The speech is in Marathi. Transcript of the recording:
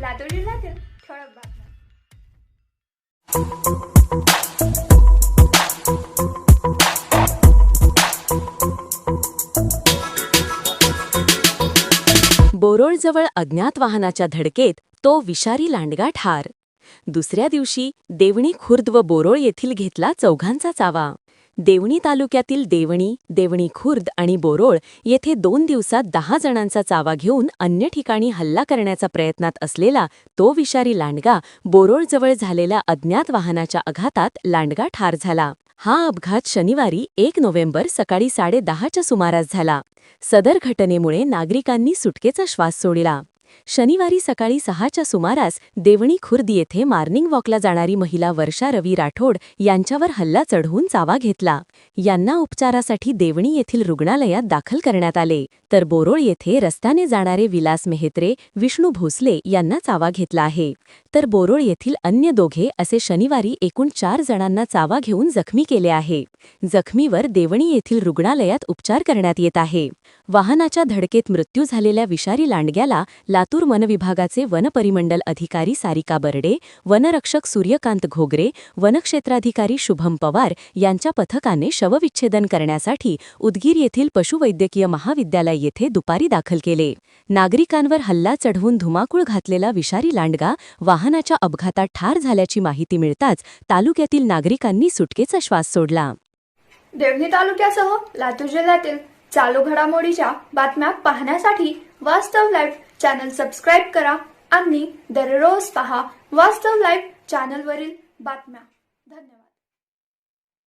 लातूर जिल्ह्यातील ठळक बातम्या बोरोळजवळ अज्ञात वाहनाच्या धडकेत तो विषारी लांडगा ठार. दुसऱ्या दिवशी देवणी खुर्द व बोरोळ येथील घेतला चौघांचा चावा. देवणी तालुक्यातील देवणी देवणी खुर्द आणि बोरोळ येथे दोन दिवसात दहा जणांचा चावा घेऊन अन्य ठिकाणी हल्ला करण्याचा प्रयत्नात असलेला तो विषारी लांडगा बोरोळजवळ झालेल्या अज्ञात वाहनाच्या आघातात लांडगा ठार झाला. हा अपघात शनिवारी एक नोव्हेंबर सकाळी साडेदहाच्या सुमारास झाला. सदर घटनेमुळे नागरिकांनी सुटकेचा श्वास सोडला. शनिवारी सकाळी सहाच्या सुमारास देवणी खुर्द येथे मॉर्निंग वॉकला जाणारी महिला वर्षा रवी राठोड यांच्यावर हल्ला चढवून चावा घेतला. यांना उपचारासाठी देवणी येथील रुग्णालयात दाखल करण्यात आले. तर बोरोळ येथे रस्त्याने जाणारे विलास मेहत्रे विष्णू भोसले यांना चावा घेतला आहे. तर बोरोळ येथील अन्य दोघे असे शनिवारी एकूण चार जणांना चावा घेऊन जखमी केले आहे. जखमीवर देवणी येथील रुग्णालयात उपचार करण्यात येत आहे. वाहनाच्या धडकेत मृत्यू झालेल्या विषारी लांडग्याला लातूर वनविभागाचे वनपरिमंडल अधिकारी सारिका बर्डे वनरक्षक सूर्यकांत घोगरे वनक्षेत्राधिकारी शुभम पवार यांच्या पथकाने शवविच्छेदन करण्यासाठी उदगीर येथील पशुवैद्यकीय महाविद्यालय येथे दुपारी दाखल केले. नागरिकांवर हल्ला चढवून धुमाकूळ घातलेला विषारी लांडगा वाहनाच्या अपघातात ठार झाल्याची माहिती मिळताच तालुक्यातील नागरिकांनी सुटकेचा श्वास सोडला. देवणी तालुक्यासह लातूर जिल्ह्यातील चालू घडामोडीच्या बातम्या पाहण्यासाठी वास्तव लाईव्ह चॅनल सबस्क्राईब करा आणि दररोज पहा वास्तव लाईव्ह चॅनलवरील बातम्या. धन्यवाद.